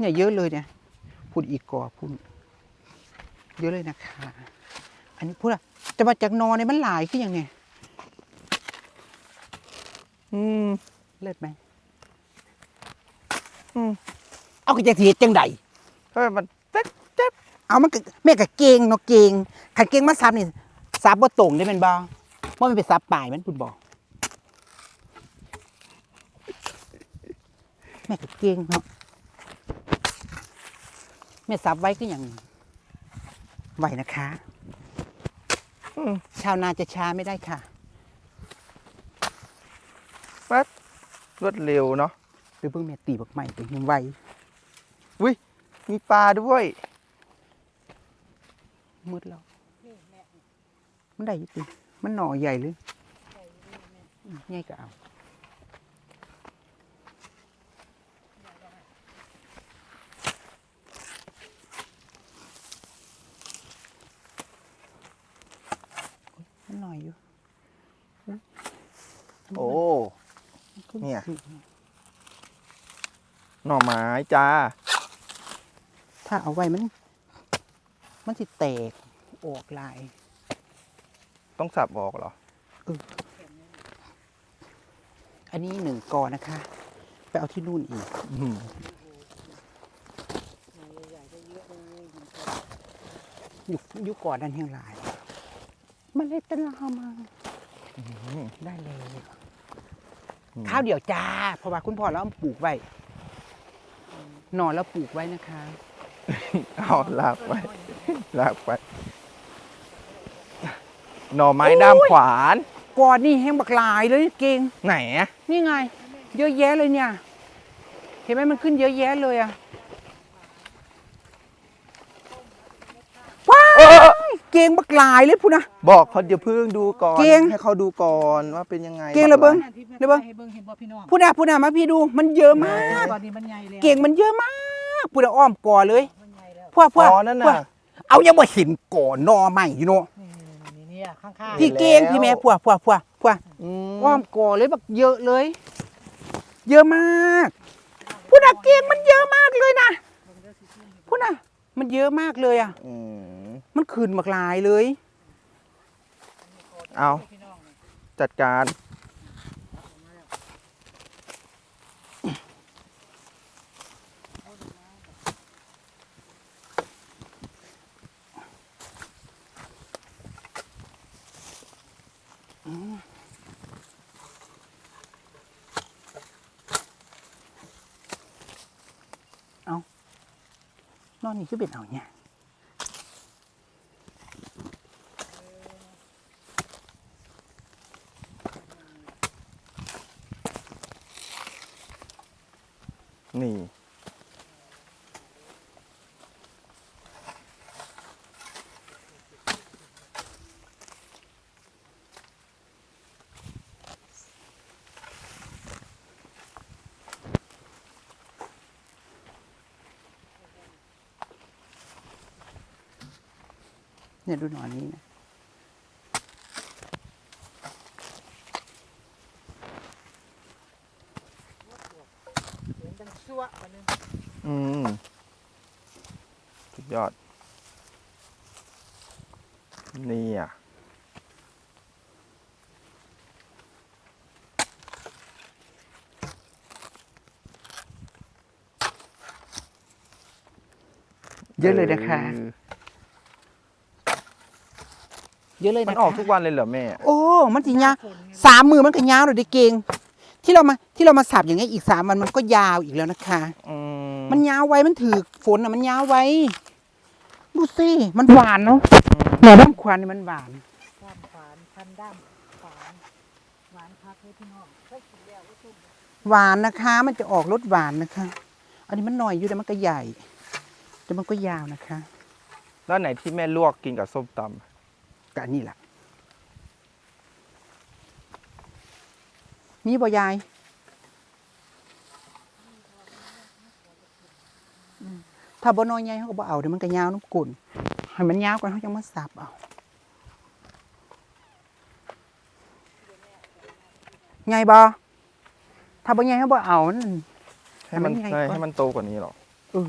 เนี่ยเยอะเลยเนี่ยพูดอีกกอพูดเยอะเลยนะคะ อันนี้พูดอะจะมาจากนอนเนี่ยมันหลายขึ้นยังไงอืมเลิศไหมอืมเอากระจะเสียจังใดเฮ้ยมันเจ๊กเจ๊บเอามันแม่กะเกงเนาะเกงขันเกงมาซับนี่ซับบ่ตรงได้แมันบ่ว่ามันไปซับปลายมันพูดบอกแม่กะเกงเนาะ แม่ซับไว้ก็อย่างไหวนะคะอืมชาวนาจะช้าไม่ได้ค่ะปั๊ดรวดเร็วเนาะหรือเพิ่งแม่ตีบักใหม่ไปยังไวอุ้ยมีปลาด้วยมืดแล้วมันได้อยี่ติมันหน่อใหญ่เลยอืมใหญ่ก็เอา หน่อยอยู่ โอ้ เนี่ยคือหน่อไม้จ้า ถ้าเอาไว้มัน มันสิแตกออกลาย ต้องสับออกเหรอ อันนี้หนึ่งกอนะคะ ไปเอาที่นู่นอีก อืมอยู่อยู่ก่อนนั่นแห่งหลาย มันเลยตะลามาอืมได้เลยอืมข้าวเดียวจ้าเพราะว่าคุณพ่อเราปลูกไว้หนอนแล้วปลูกไว้นะคะเอาลากไปลากไปหน่อไม้ด้ามขวานก่อนนี่แห้งบักหลายเลยเก่งไหนอะนี่ไง เยอะแยะเลยเนี่ย เห็นไหมมันขึ้นเยอะแยะเลยอะว้า ยเก่งบักหลายเลยพูดนะ บอกเขาเดี๋ยวเพิ่งดูก่อน เก่งให้เขาดูก่อนว่าเป็นยังไงเก่งเหรอเบิ้งเดี๋ยวเบิ่ง ให้เบิ่งเห็นบ่พี่น้องพูดนะพูดนะมาพี่ดูมันเยอะมาก ตอนนี้มันใหญ่แล้วเก่งมันเยอะมากพูดนะอ้อมก่อเลยมันใหญ่แล้วพวกพวกอ๋อนั่นพวกน่ะ เอายังบ่เห็นก่อนนอใหม่อยู่เนาะนี่นี่เนี่ยข้างๆพี่เก่งพี่แม่พวกพวกพวกพวกอืมอ้อมก่อเลยแบบเยอะเลย เยอะมากพูดนะเก่งมันเยอะมากเลยนะพูดนะมันเยอะมากเลยอะ อืม มันขึ้นมากลายเลย เอาจัดการ เอานอนนี่คือเป็นเอาเนี่ย นี่ เนี่ยดูหนอนนี้นะ ชั่วอันนึงอืมสุดยอด นี่อะ เยอะเลยนะคะ เยอะเลยมันะนะออกทุกวันเลยเหรอแม่ โอ้ มันสิยาวฝนไงสามมือมันก็ยาวเลยดิเก่ง ที่เรามาที่เรามาสับอย่างเงี้ยอีกสามวันมันก็ยาวอีกแล้วนะคะอืมมันยาวไว้มันถือฝนอะมันยาวไว้ดูสิมันหวานเนาะหน่อด้ามควันนี่มันหวานด้ามขวานพันด้ามขวานหวานคักเลยพี่น้องเคยกินแล้วก็ชุ่มหวานนะคะ มันจะออกรสหวานนะคะ อันนี้มันหน่อยอยู่แต่มันก็ใหญ่แต่มันก็ยาวนะคะ แล้วไหนที่แม่ลวกกินกับส้มตกอันนี่แหละ มีบ่ยายอืมถ้าบ่น้อยใหญ่เขาก็บ่เอาเดี๋ยวมันก็ยาวน้ำกุ่นให้มันยาวก่อนเขาจะมาสับเอาไงบ่ถ้าบ่ใหญ่เขาบ่เอานั่นำให้มันให้มันใหญ่ใช่ก่อนให้มันโตกว่านี้เหรอเออ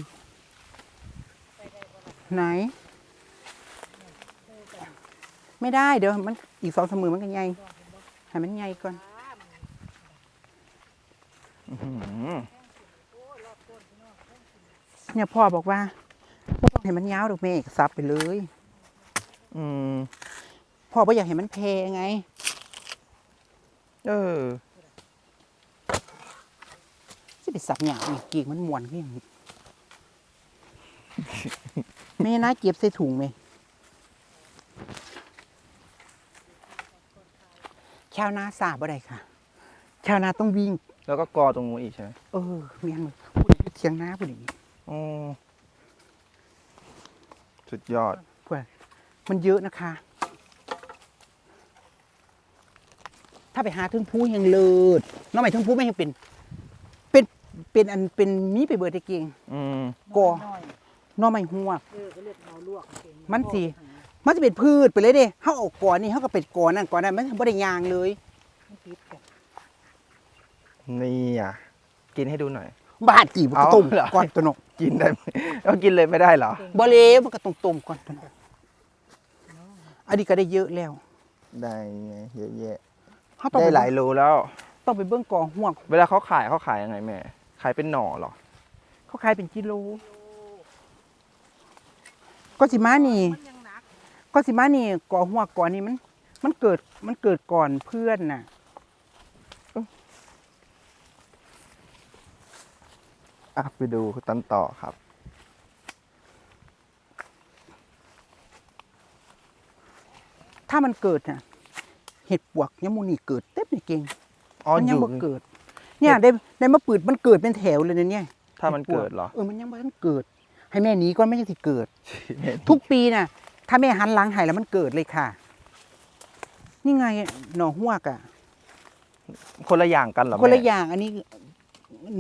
ไหน ไม่ได้เดี๋ยวมันอีกสองสามมือมันก็ใหญ่ให้มันใหญ่ก่อนอื้อหือ เนี่ยพ่อบอกว่าบ่ต้องให้มันยาวดอกแม่ก็ซับไปเลย อืมพ่อไม่อยากให้มันแพงไง เออจะไปสับหยาอีกกิ่งมันมวนขึ้นอย่างนี้แม่นะเก็บใส่ถุงไหมชาวนาสาบ่ได้ค่ะ ชาวนาต้องวิ่ง แล้วก็กอตรงนู้นอีกใช่ไหมเออเมียนมือพูดเทียงนาพูดอย่างนี้อ๋อสุดยอดเพื่อนมันเยอะนะคะ ถ้าไปหาทึงผู้ยังเลิศน้องใหม่ทึงผู้ไม่ยังเป็น เป็นเป็นอันเป็นมีไปเบิดได้เก่งอืมก่อน้อยน้องใหม่หัวกเออก็เรียกเอาลวกเก่งมันสิมันจะเป็นพืชไปเลยเด้เฮาเอาก่อนนี่เฮาก็เป็นก่อนนั่นก่อนนั้นมันบ่ได้ยางเลยมันติดกัน นี่อะกินให้ดูหน่อยบาดกี่บ่ก็เอาต้มเหรอ ก่อนตัวเนกกินได้ไหมเอากินเลยไม่ได้เหรอ บ่เลวมันก็ต้องต้มก่อนตัวเนกอันนี้ก็ได้เยอะแล้วได้ไงเยอะแยะเฮาต้องได้ไปหลายโลแล้ว ต้องไปเบิ่งก่อหัวกเวลาเขาขายเขาขายยังไงแม่ ขายเป็นหน่อเหรอ เขาขายเป็นกิโล ก็สิมานี่มันยังหนักก็สิมานี่ก่อหัวก่อนนี่มัน มันเกิดมันเกิดก่อนเพื่อนน่ะ อะไปดูตันต่อครับถ้ามันเกิดน่ะเห็ดปวกยมูนี่เกิดเต็มนี่เก่งอ๋อมัอยังยู่บ่เกิด เนี่ยได้ได้มาปืดมันเกิดเป็นแถวเลยนะเนี่ยถ้ามันเกิดเหรอเออมันยังบ่ทันเกิด ให้แม่หนีก่อนไม่ยังสิเกิดแม่ทุกปีน่ะ ถ้าแม่หันหลังให้แล้วมันเกิดเลยค่ะ นี่ไงหน่อหวกอะคนละอย่างกันเหรอคนละแม่อย่างอันนี้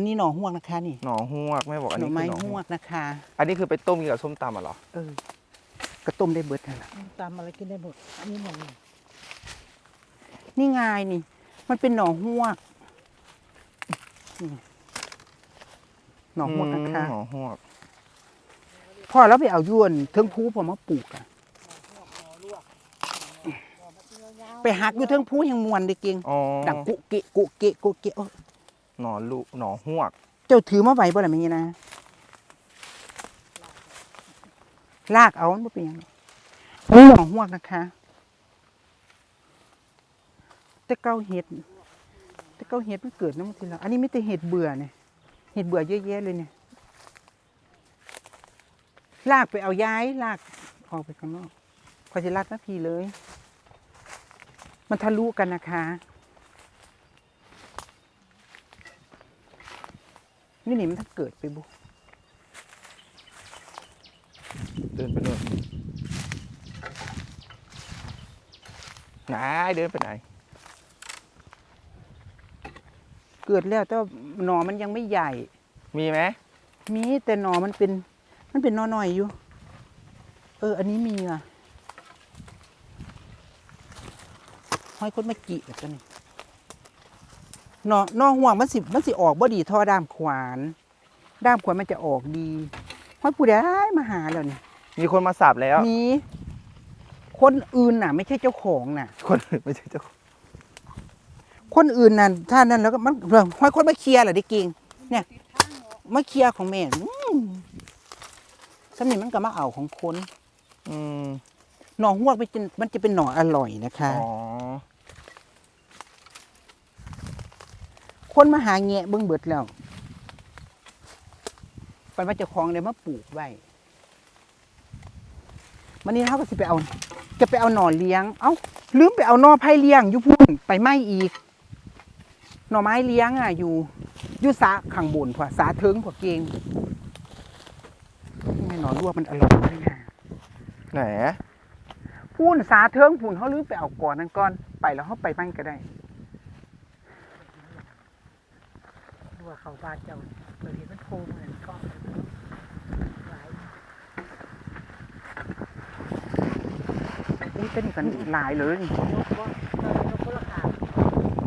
นี่หน่อหวกนะคะนี่หน่อหวกแม่บอกอันหน่นี้อคือไม้หน่อหหววกกนะคะ อันนี้คือไปต้มกินกับส้มตำอะเหรอเออกระต้มได้เบิดนั่นล่ะตามอะไรกินได้หมดอันนี้หนึ่งนี่ไงนี่ มันเป็นหน่อหวกนี่หน่อหวกนะคะอืมหน่อหวกพ่อแล้วไปเอายวนเทิงภูผมมาปลูกอะไปหักอยู่เทิงภูยังมวนได้เก่งอ๋อดังกุเกะกุเกะกุเกะเอ้อ หน่อลูหน่อหวก เจ้าถือมาไหวบ่ล่ะแม่นะลากเอามันบ่เป็นหยังหรอกนี่หน่อหวกนะคะ แต่เก้าเห็ด แต่เก้าเห็ดมันเกิดน้ำทีละอันนี้ไม่แต่เห็ดเบื่อเนี่ยเห็ดเบื่อเยอะแยะเลยเนี่ย ลากไปเอาย้ายลากออกไปข้างนอกพอจะลากนาทีเลย มันทะลุกันนะคะ นี่นี่มันถ้าเกิดไปบุเดินไปนู่นไหนเดินไปไหน เกิดแล้วแต่ว่าหนอมันยังไม่ใหญ่ มีไหมมีแต่หนอมันเป็น มันเป็นหนอหน่อยอยู่ เออ อันนี้มีอะห้อยคนมากี่แบบนี้ หนอหนอห่วงมันสิมันสิออกบ่ดีเท่อด้ามขวาน ด้ามขวานมันจะออกดีห้อยผู้ใดมาหาแล้วนี่มีคนมาสับแล้ว มีคนอื่นน่ะ ไม่ใช่เจ้าของน่ะ คนอื่นไม่ใช่เจ้าของคนอื่นน่ะถ้านั้นแล้วก็มันเรื่องห้อยคนมาเคลียร์แหละได้เก่งเนี่ยมาเคลียร์ของแม่อืมสำนี่มันก็มาเอาของคน อืมหน่อหวกมันจะมันจะเป็นหน่ออร่อยนะคะ อ๋อ คนมาหาแงะเบิ่งเบิดแล้วปันว่าเจ้าของเลยมาปลูกไว้มันนี้เขาก็สิไปเอา จะไปเอาหน่อเลี้ยง เอ้าลืมไปเอาหน่อไผ่เลี้ยงอยู่พุ่นไปไหมอีก หน่อไม้เลี้ยงอะอยู่อยู่สาข้างบนผัวสาเทิงผัวเกงนี่ไงหน่อลวกมันอร่อยด้วยนะไหนพูนสาเทิงพูนเขาลืมไปเอาก่อนนั่นก่อน ไปแล้วเขาไปบ้านก็ได้ ว่าเขาบาดเจ้าเกิดเห็นมันโคมเหมือนก้อนหลายอุ้ยเต้นกันหลายเลย